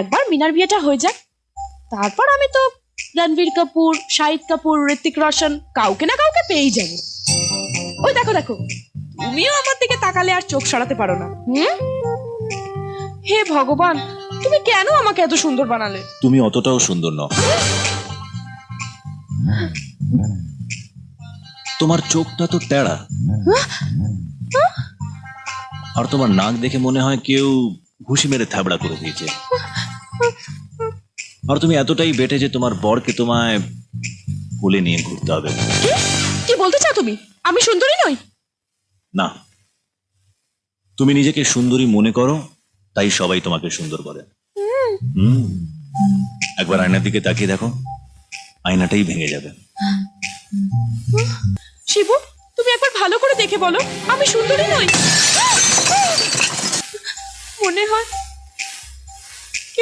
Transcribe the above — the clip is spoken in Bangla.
একবার মিনার বিয়েটা হয়ে যাক। তারপর আমি তো রণবীর কাপুর, শাহিদ কাপুর ঋতিক রোশন কাউকে না কাউকে পেয়েই যাব। ওই দেখো দেখো, তুমিও আমার দিকে তাকালে আর চোখ সরাতে পারো না। হুম? হে ভগবান, তুমি কেন আমাকে এত সুন্দর বানালে? তুমি অতটাও সুন্দর নও। তোমার চোখটা তো তেড়া আর তোমার নাক দেখে মনে হয় কেউ ঘুষি মেরে থাবড়া করে দিয়েছে। আর তুমি এতটাই বেটে যে তোমার বরকে তোমায় কোলে নিয়ে ঘুরতে হবে। কি? বলতে চাও তুমি? আমি সুন্দরী নই? না। তুমি নিজেকে সুন্দরী মনে করো তাই সবাই তোমাকে সুন্দর বলে হুম। একবার আয়নার দিকে তাকিয়ে দেখো আয়নাটাই ভেঙে যাবে। শিবু তুমি একবার ভালো করে দেখে বলো আমি সুন্দরী নই। মনে হয়